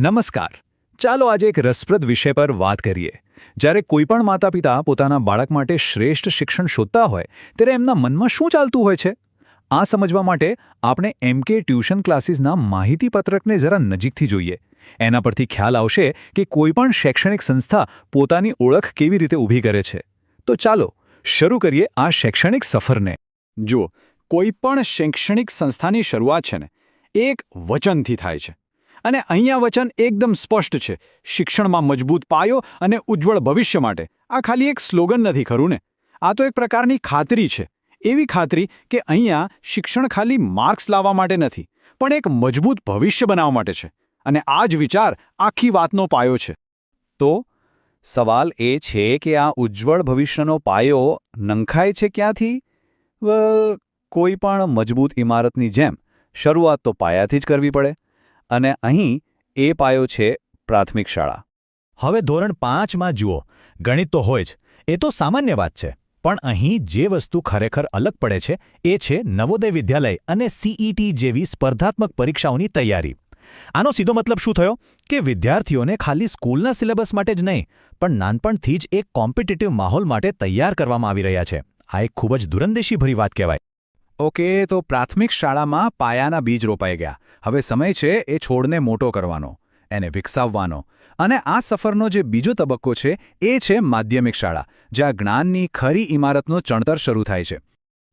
નમસ્કાર. ચાલો આજે એક રસપ્રદ વિષય પર વાત કરીએ. જ્યારે કોઈપણ માતા પિતા પોતાના બાળક માટે શ્રેષ્ઠ શિક્ષણ શોધતા હોય, ત્યારે એમના મનમાં શું ચાલતું હોય છે? આ સમજવા માટે આપણે એમકે ટ્યુશન ક્લાસીસના માહિતી પત્રકને જરા નજીકથી જોઈએ. એના પરથી ખ્યાલ આવશે કે કોઈપણ શૈક્ષણિક સંસ્થા પોતાની ઓળખ કેવી રીતે ઊભી કરે છે. તો ચાલો, શરૂ કરીએ આ શૈક્ષણિક સફરને. જુઓ, કોઈપણ શૈક્ષણિક સંસ્થાની શરૂઆત છે ને, એક વચનથી થાય છે. અને અહીંયા વચન એકદમ સ્પષ્ટ છે. શિક્ષણમાં મજબૂત પાયો અને ઉજ્જવળ ભવિષ્ય માટે. આ ખાલી એક સ્લોગન નથી, ખરું ને? આ તો એક પ્રકારની ખાતરી છે. એવી ખાતરી કે અહીંયા શિક્ષણ ખાલી માર્ક્સ લાવવા માટે નથી, પણ એક મજબૂત ભવિષ્ય બનાવવા માટે છે. અને આ જ વિચાર આખી વાતનો પાયો છે. તો, સવાલ એ છે કે આ ઉજ્જવળ ભવિષ્યનો પાયો નંખાય છે ક્યાંથી? કોઈ પણ મજબૂત ઇમારતની જેમ, શરૂઆત તો પાયાથી જ કરવી પડે. અને અહીં એ પાયો છે પ્રાથમિક શાળા. હવે ધોરણ પાંચમાં જુઓ. ગણિત તો હોય જ. એ તો સામાન્ય વાત છે. પણ અહીં જે વસ્તુ ખરેખર અલગ પડે છે, એ છે નવોદય વિદ્યાલય અને સીઈટી જેવી સ્પર્ધાત્મક પરીક્ષાઓની તૈયારી. આનો સીધો મતલબ શું થયો? કે વિદ્યાર્થીઓને ખાલી સ્કૂલના સિલેબસ માટે જ નહીં, પણ નાનપણથી જ એક કોમ્પિટિટિવ માહોલ માટે તૈયાર કરવામાં આવી રહ્યા છે. આ એક ખૂબ જ દુરંદેશીભરી વાત કહેવાય. ઓકે, તો પ્રાથમિક શાળામાં પાયાના બીજ રોપાઈ ગયા. હવે સમય છે એ છોડને મોટો કરવાનો, એને વિકસાવવાનો. અને આ સફરનો જે બીજો તબક્કો છે, એ છે માધ્યમિક શાળા, જ્યાં જ્ઞાનની ખરી ઇમારતનો ચણતર શરૂ થાય છે.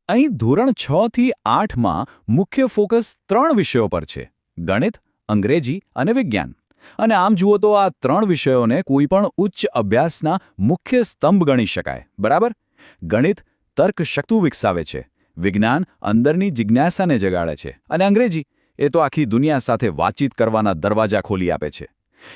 અહીં ધોરણ છ થી આઠમાં મુખ્ય ફોકસ ત્રણ વિષયો પર છે, ગણિત, અંગ્રેજી અને વિજ્ઞાન. અને આમ જુઓ તો આ ત્રણ વિષયોને કોઈપણ ઉચ્ચ અભ્યાસના મુખ્ય સ્તંભ ગણી શકાય, બરાબર? ગણિત તર્કશક્તુ વિકસાવે છે. વિજ્ઞાન અંદરની જિજ્ઞાસાને જગાડે છે. અને અંગ્રેજી, એ તો આખી દુનિયા સાથે વાતચીત કરવાના દરવાજા ખોલી આપે છે.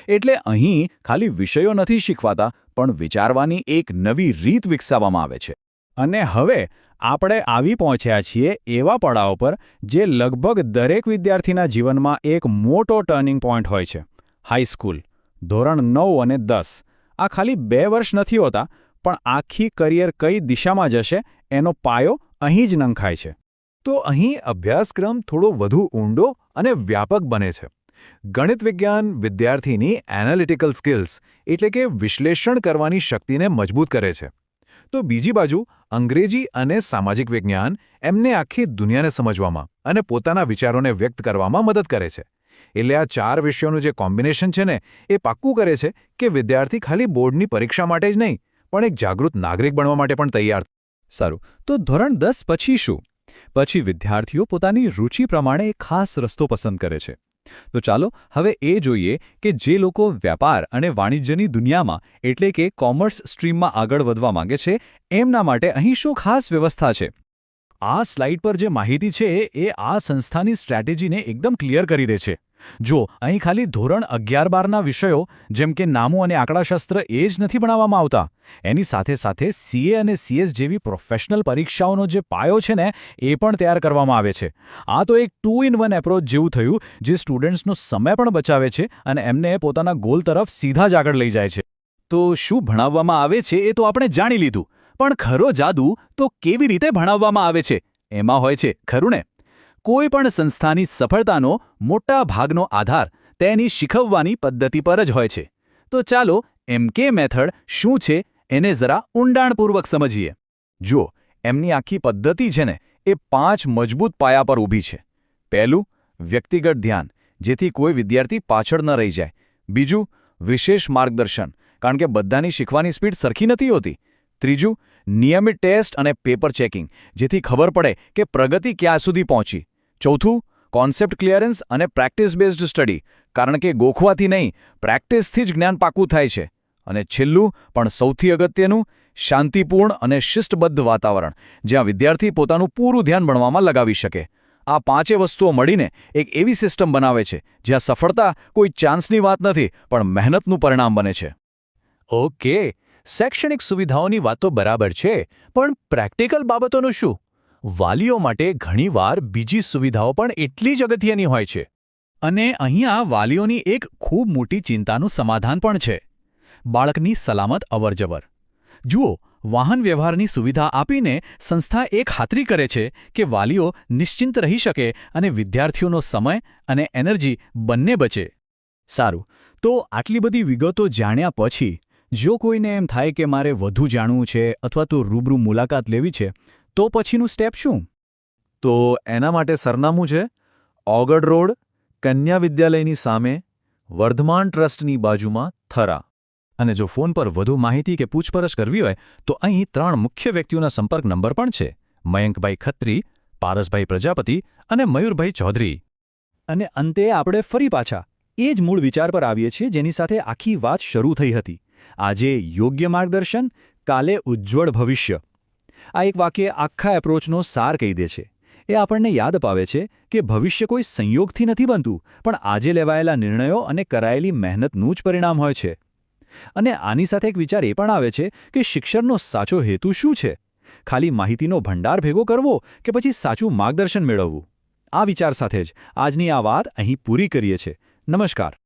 એટલે અહીં ખાલી વિષયો નથી શીખવાતા, પણ વિચારવાની એક નવી રીત વિકસાવવામાં આવે છે. અને હવે આપણે આવી પહોંચ્યા છીએ એવા પડાવ પર, જે લગભગ દરેક વિદ્યાર્થીના જીવનમાં એક મોટો ટર્નિંગ પોઈન્ટ હોય છે. હાઈસ્કૂલ ધોરણ નવ અને દસ. આ ખાલી બે વર્ષ નથી હોતા, પણ આખી કરિયર કઈ દિશામાં જશે, એનો પાયો અહીં જ નંખાય છે. તો અહીં અભ્યાસક્રમ થોડો વધુ ઊંડો અને વ્યાપક બને છે. ગણિત વિજ્ઞાન વિદ્યાર્થીની એનાલિટિકલ સ્કિલ્સ એટલે કે વિશ્લેષણ કરવાની શક્તિને મજબૂત કરે છે. તો બીજી બાજુ, અંગ્રેજી અને સામાજિક વિજ્ઞાન એમને આખી દુનિયાને સમજવામાં અને પોતાના વિચારોને વ્યક્ત કરવામાં મદદ કરે છે. એટલે આ ચાર વિષયોનું જે કોમ્બિનેશન છે ને, એ પાક્કું કરે છે કે વિદ્યાર્થી ખાલી બોર્ડની પરીક્ષા માટે જ નહીં, પણ એક જાગૃત નાગરિક બનવા માટે પણ તૈયાર સારું. તો ધોરણ દસ પછી શું? પછી વિદ્યાર્થીઓ પોતાની રુચિ પ્રમાણે ખાસ રસ્તો પસંદ કરે છે. તો ચાલો, હવે એ જોઈએ કે જે લોકો વ્યાપાર અને વાણિજ્યની દુનિયામાં, એટલે કે કોમર્સ સ્ટ્રીમમાં આગળ વધવા માંગે છે, એમના માટે અહીં શું ખાસ વ્યવસ્થા છે? આ સ્લાઇડ પર જે માહિતી છે, એ આ સંસ્થાની સ્ટ્રેટેજીને એકદમ ક્લિયર કરી દે છે. જો, અહીં ખાલી ધોરણ અગિયાર બારના વિષયો, જેમ કે નામું અને આંકડાશાસ્ત્ર એ જ નથી ભણાવવામાં આવતા. એની સાથે સાથે સીએ અને સીએસ જેવી પ્રોફેશનલ પરીક્ષાઓનો જે પાયો છે ને, એ પણ તૈયાર કરવામાં આવે છે. આ તો એક ટુ ઇન વન એપ્રોચ જેવું થયું, જે સ્ટુડન્ટ્સનો સમય પણ બચાવે છે અને એમને પોતાના ગોલ તરફ સીધા જ આગળ લઈ જાય છે. તો શું ભણાવવામાં આવે છે એ તો આપણે જાણી લીધું. પણ ખરો જાદુ તો કેવી રીતે ભણાવવામાં આવે છે? એમાં હોય છે, ખરું ને? કોઈ પણ સંસ્થાની સફળતાનો મોટા ભાગનો આધાર તેની શીખવવાની પદ્ધતિ પર જ હોય છે. તો ચાલો એમકે મેથડ શું છે એને જરા ઊંડાણપૂર્વક સમજીએ. જુઓ, એમની આખી પદ્ધતિ છે ને, એ પાંચ મજબૂત પાયા પર ઊભી છે. પહેલું, વ્યક્તિગત ધ્યાન, જેથી કોઈ વિદ્યાર્થી પાછળ ન રહી જાય. બીજું, વિશેષ માર્ગદર્શન, કારણ કે બધાની શીખવાની સ્પીડ સરખી નથી હોતી. ત્રીજું, નિયમિત ટેસ્ટ અને પેપર ચેકિંગ, જેથી ખબર પડે કે પ્રગતિ ક્યાં સુધી પહોંચી. ચોથું કોન્સેપ્ટ ક્લિયરન્સ અને પ્રેક્ટિસ બેઝડ સ્ટડી કારણ કે ગોખવાથી નહીં પ્રેક્ટિસથી જ જ્ઞાન પાકું થાય છે. અને છેલ્લું, પણ સૌથી અગત્યનું, શાંતિપૂર્ણ અને શિષ્ટબદ્ધ વાતાવરણ, જ્યાં વિદ્યાર્થી પોતાનું પૂરું ધ્યાન ભણવામાં લગાવી શકે. આ પાંચે વસ્તુઓ મળીને એક એવી સિસ્ટમ બનાવે છે, જ્યાં સફળતા કોઈ ચાન્સની વાત નથી, પણ મહેનતનું પરિણામ બને છે. ઓકે, શૈક્ષણિક સુવિધાઓની વાતો બરાબર છે, પણ પ્રેક્ટિકલ બાબતોનું શું? વાલીઓ માટે ઘણીવાર બીજી સુવિધાઓ પણ એટલી જ અગત્યની હોય છે. અને અહીંયા વાલીઓની એક ખૂબ મોટી ચિંતાનું સમાધાન પણ છે. બાળકની સલામત અવરજવર. જુઓ, વાહન વ્યવહારની સુવિધા આપીને સંસ્થા એ ખાતરી કરે છે કે વાલીઓ નિશ્ચિંત રહી શકે અને વિદ્યાર્થીઓનો સમય અને એનર્જી બંને બચે. સારું, તો આટલી બધી વિગતો જાણ્યા પછી, જો કોઈને એમ થાય કે મારે વધુ જાણવું છે અથવા તો રૂબરૂ મુલાકાત લેવી છે તો પછીનું સ્ટેપ શું? તો એના માટે સરનામું છે ઓગડ રોડ, કન્યા વિદ્યાલયની સામે, વર્ધમાન ટ્રસ્ટની બાજુમાં થરા. અને જો ફોન પર વધુ માહિતી કે પૂછપરછ કરવી હોય, તો અહીં ત્રણ મુખ્ય વ્યક્તિઓના સંપર્ક નંબર પણ છે. મયંકભાઈ ખત્રી, પારસભાઈ પ્રજાપતિ અને મયુરભાઈ ચૌધરી. અને અંતે આપણે ફરી પાછા. એ જ મૂળ વિચાર પર આવીએ છીએ જેની સાથે આખી વાત શરૂ થઈ હતી. આજે યોગ્ય માર્ગદર્શન, કાલે ઉજ્જવળ ભવિષ્ય. આ એક વાક્ય આખા એપ્રોચનો સાર કહી દે છે. એ આપણને યાદ અપાવે છે કે ભવિષ્ય કોઈ સંયોગથી નથી બનતું, પણ આજે લેવાયેલા નિર્ણયો અને કરાયેલી મહેનતનું જ પરિણામ હોય છે. અને આની સાથે એક વિચાર એ પણ આવે છે કે શિક્ષણનો સાચો હેતુ શું છે? ખાલી માહિતીનો ભંડાર ભેગો કરવો કે પછી સાચું માર્ગદર્શન મેળવવું? આ વિચાર સાથે જ આજની આ વાત અહીં પૂરી કરીએ છે નમસ્કાર.